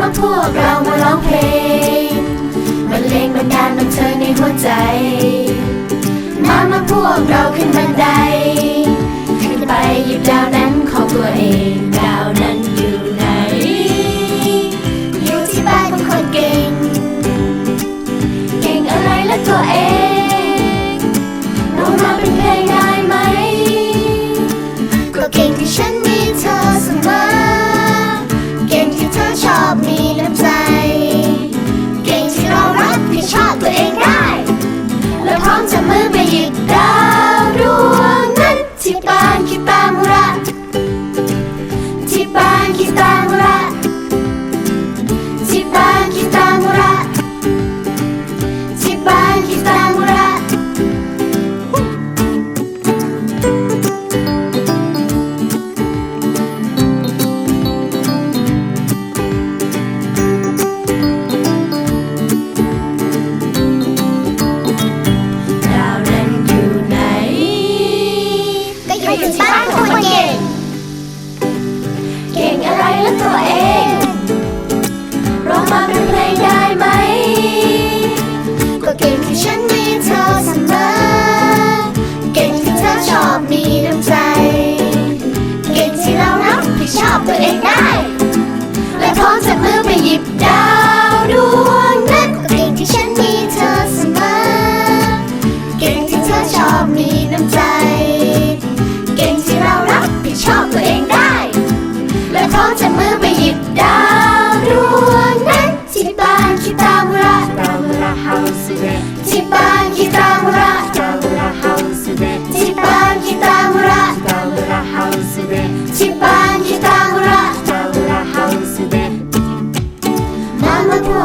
มาพวกเรามาร้องเพลงบรรเลงบันดาลบันเทิงในหัวใจ มามาพวกเราขึ้นบันได ขึ้นไปหยิบดาวนั้นของตัวเอง ดาวนั้นอยู่ไหน อยู่ที่บ้านของคนเก่ง เก่งอะไรและตัวเองลงมาเป็นเพลงได้ไหม ก็เก่งที่ฉัน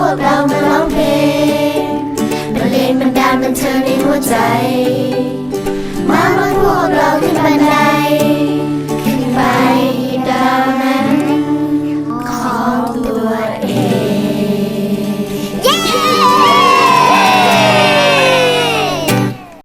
วกเรามาร้องเพลงบรรเลงบรรดาลบันเทิงในหัวใจ